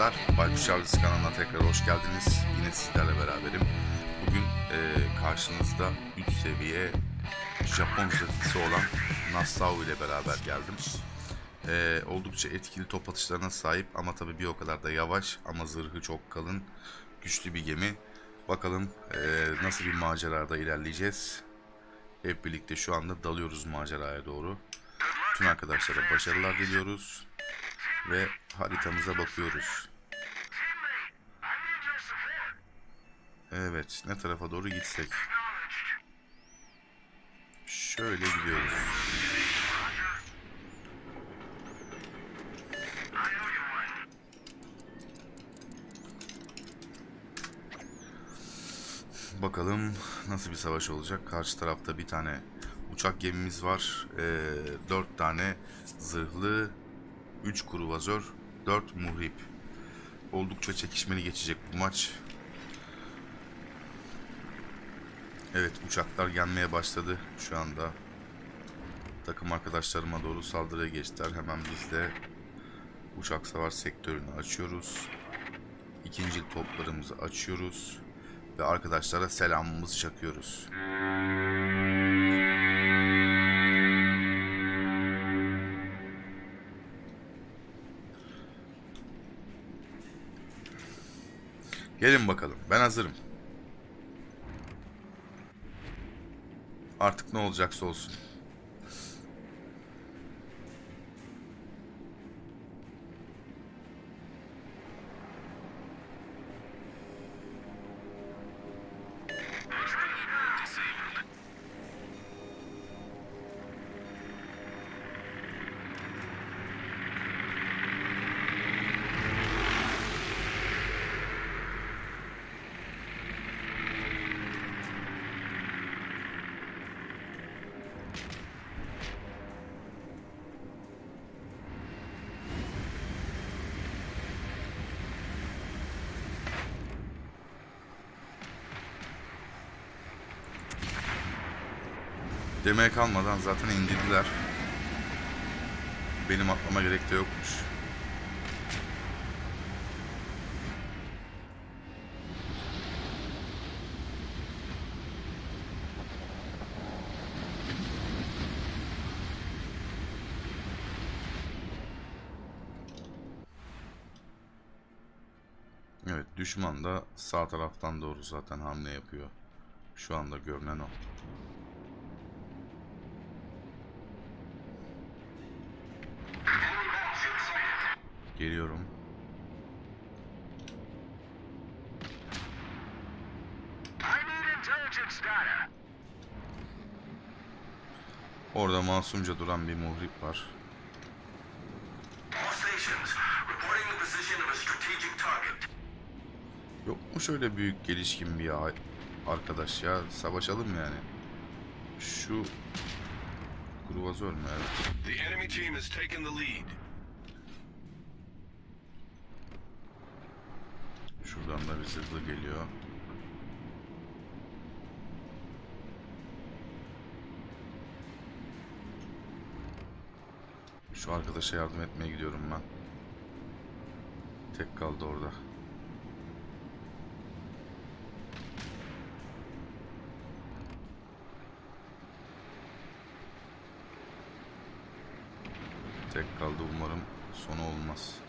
arkadaşlar. Baykuş Avcısı kanalına tekrar hoş geldiniz. Yine sizlerle beraberim. Bugün e, karşınızda 3 seviye Japon zırhlısı olan Nassau ile beraber geldim. E, oldukça etkili top atışlarına sahip ama tabi bir o kadar da yavaş ama zırhı çok kalın, güçlü bir gemi. Bakalım e, nasıl bir macerada ilerleyeceğiz. Hep birlikte şu anda dalıyoruz maceraya doğru. Tüm arkadaşlara başarılar diliyoruz ve haritamıza bakıyoruz. Evet, ne tarafa doğru gitsek? Şöyle gidiyoruz. Bakalım nasıl bir savaş olacak. Karşı tarafta bir tane uçak gemimiz var. Ee, dört tane zırhlı, 3 kruvazör, 4 muhrip. Oldukça çekişmeli geçecek bu maç. Evet uçaklar gelmeye başladı şu anda. Takım arkadaşlarıma doğru saldırıya geçtiler. Hemen biz de uçak savar sektörünü açıyoruz. İkinci toplarımızı açıyoruz. Ve arkadaşlara selamımızı çakıyoruz. Gelin bakalım. Ben hazırım. Artık ne olacaksa olsun. Demeye kalmadan zaten indirdiler. Benim atlama gerek de yokmuş. Evet düşman da sağ taraftan doğru zaten hamle yapıyor. Şu anda görünen o. Geliyorum. Orada masumca duran bir muhrip var. Yok mu şöyle büyük gelişkin bir arkadaş ya? Savaşalım yani. Şu kruvazör mü? Evet. The enemy team has taken the lead. Şuradan da bir zırhlı geliyor. Şu arkadaşa yardım etmeye gidiyorum ben. Tek kaldı orada. Tek kaldı umarım sonu olmaz.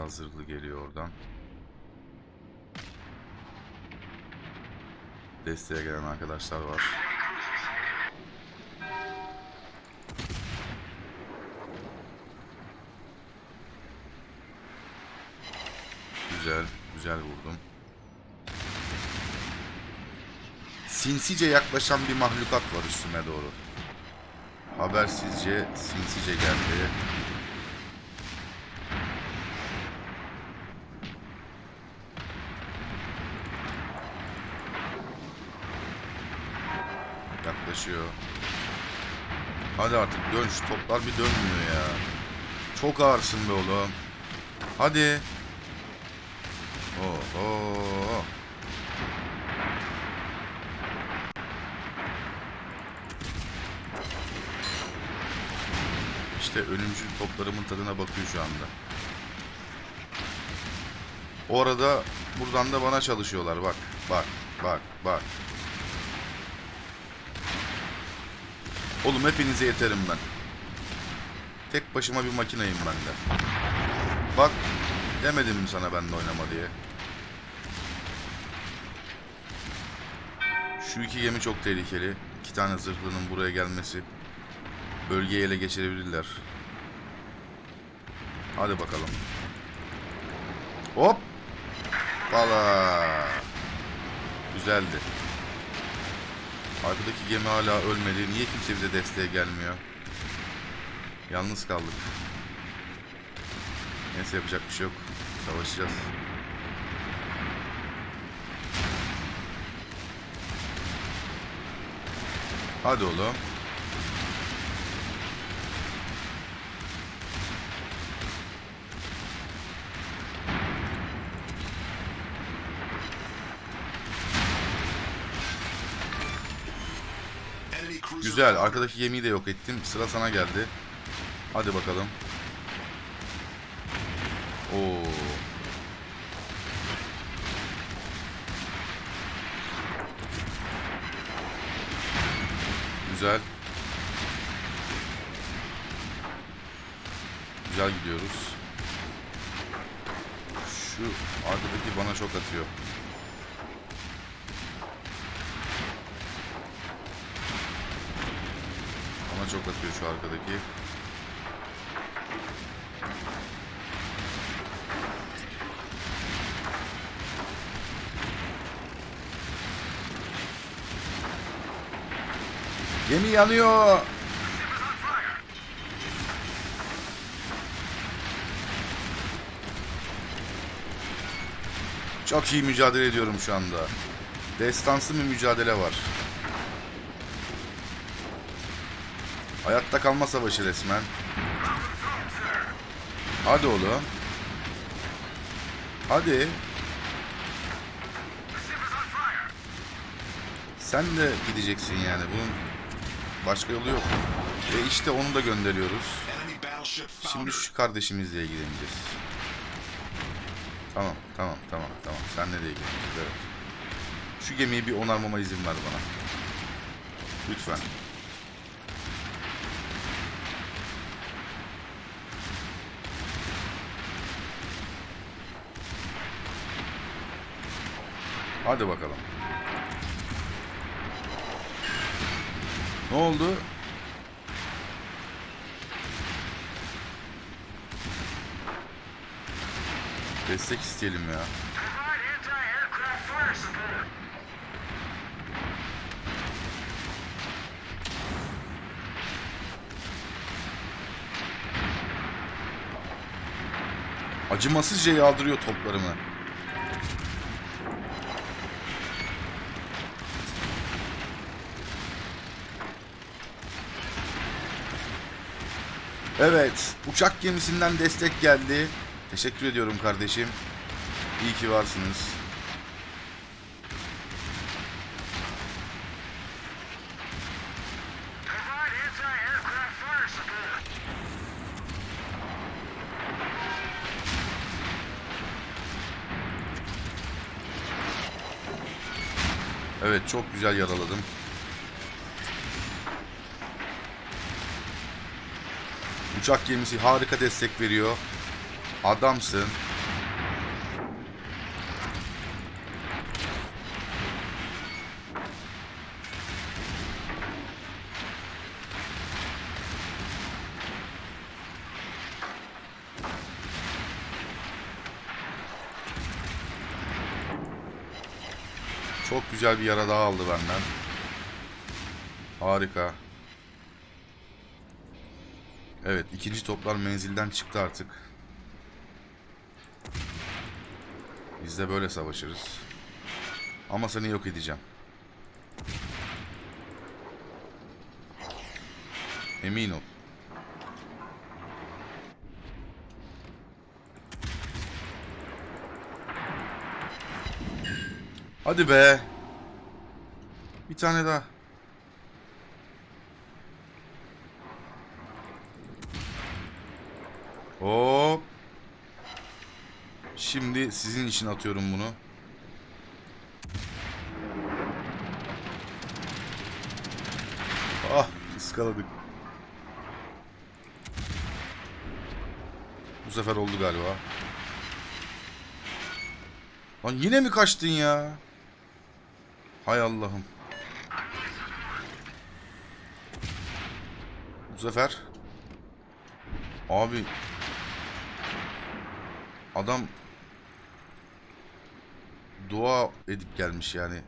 Bir tane daha zırhlı geliyor oradan. Desteğe gelen arkadaşlar var. Güzel, güzel vurdum. Sinsice yaklaşan bir mahlukat var üstüme doğru. Habersizce, sinsice geldi. Yaklaşıyor. Hadi artık dön şu toplar bir dönmüyor ya. Çok ağırsın be oğlum. Hadi. Oh, oh. İşte ölümcül toplarımın tadına bakıyor şu anda. O arada buradan da bana çalışıyorlar. Bak, bak, bak, bak. Oğlum hepinize yeterim ben. Tek başıma bir makineyim ben de. Bak, demedim mi sana benimle oynama diye. Şu iki gemi çok tehlikeli. İki tane zırhlının buraya gelmesi. Bölgeyi ele geçirebilirler. Hadi bakalım. Hop. Valla. Güzeldi. Arkadaki gemi hala ölmedi. Niye kimse bize desteğe gelmiyor? Yalnız kaldık. Neyse yapacak bir şey yok. Savaşacağız. Hadi oğlum. Güzel. Arkadaki gemiyi de yok ettin. Sıra sana geldi. Hadi bakalım. Oo. Güzel. Güzel gidiyoruz. Şu arkadaki bana çok atıyor. Çok atıyor şu arkadaki. Gemi yanıyor. Çok iyi mücadele ediyorum şu anda. Destansı bir mücadele var. Hayatta kalma savaşı resmen. Hadi oğlum. Hadi. Sen de gideceksin yani. Bunun başka yolu yok. Ve işte onu da gönderiyoruz. Şimdi şu kardeşimizle ilgileneceğiz. Tamam, tamam, tamam, tamam. Senle de ilgileneceğiz, evet. Şu gemiyi bir onarmama izin ver bana. Lütfen. Hadi bakalım. Ne oldu? Destek isteyelim ya. Acımasızca yağdırıyor toplarımı. Evet, uçak gemisinden destek geldi. Teşekkür ediyorum kardeşim. İyi ki varsınız. Evet, çok güzel yaraladım. Uçak gemisi harika destek veriyor. Adamsın. Çok güzel bir yara daha aldı benden. Harika. Evet, ikinci toplar menzilden çıktı artık. Biz de böyle savaşırız. Ama seni yok edeceğim. Emin ol. Hadi be. Bir tane daha. Hop. Şimdi sizin için atıyorum bunu. Ah ıskaladık. Bu sefer oldu galiba. Lan yine mi kaçtın ya? Hay Allah'ım. Bu sefer abi adam dua edip gelmiş yani.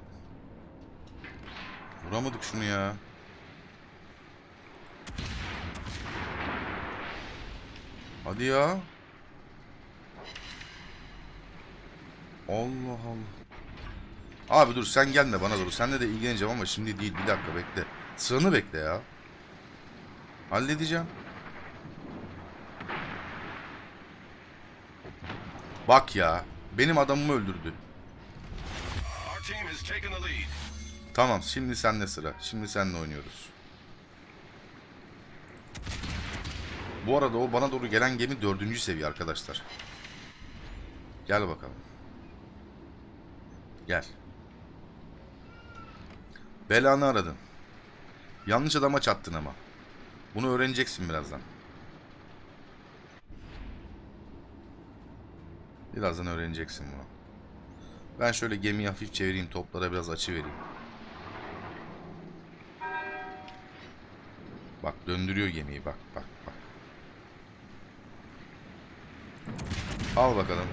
Vuramadık şunu ya. Hadi ya. Allah Allah. Abi dur sen gelme bana doğru. Seninle de ilgileneceğim ama şimdi değil. Bir dakika bekle. Sığını bekle ya. Halledeceğim. Bak ya. Benim adamımı öldürdü. Tamam şimdi sende sıra. Şimdi seninle oynuyoruz. Bu arada o bana doğru gelen gemi dördüncü seviye arkadaşlar. Gel bakalım. Gel. Belanı aradın. Yanlış adama çattın ama. Bunu öğreneceksin birazdan. Birazdan öğreneceksin bunu. Ben şöyle gemiyi hafif çevireyim. Toplara biraz açı vereyim. Bak döndürüyor gemiyi bak bak bak. Al bakalım.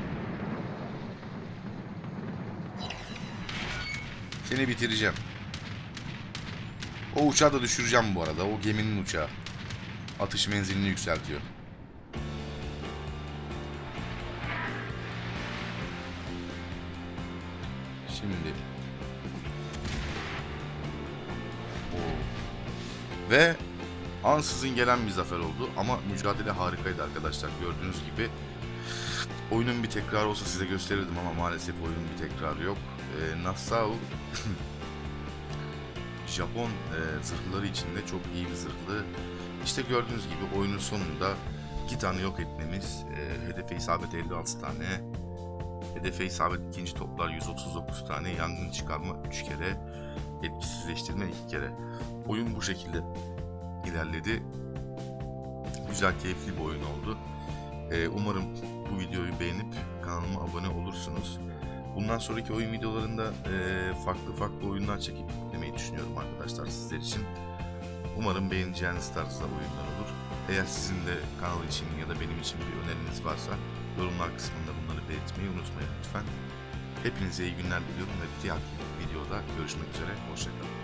Seni bitireceğim. O uçağı da düşüreceğim bu arada. O geminin uçağı. Atış menzilini yükseltiyor. Şimdi. Oo. Ve ansızın gelen bir zafer oldu ama mücadele harikaydı arkadaşlar. Gördüğünüz gibi oyunun bir tekrarı olsa size gösterirdim ama maalesef oyunun bir tekrarı yok. Ee, Nassau Japon e, zırhları içinde çok iyi bir zırhlı. İşte gördüğünüz gibi oyunun sonunda iki tane yok etmemiz, e, hedefe isabet 56 tane, hedefe isabet ikinci toplar 139 tane, yangın çıkarma 3 kere, etkisizleştirme 2 kere. Oyun bu şekilde ilerledi. Güzel, keyifli bir oyun oldu. Ee, umarım bu videoyu beğenip kanalıma abone olursunuz. Bundan sonraki oyun videolarında e, farklı farklı oyunlar çekip yüklemeyi düşünüyorum arkadaşlar sizler için. Umarım beğeneceğiniz tarzda oyunlar olur. Eğer sizin de kanal için ya da benim için bir öneriniz varsa yorumlar kısmında bunları belirtmeyi unutmayın lütfen. Hepinize iyi günler diliyorum ve bir diğer videoda görüşmek üzere. Hoşçakalın.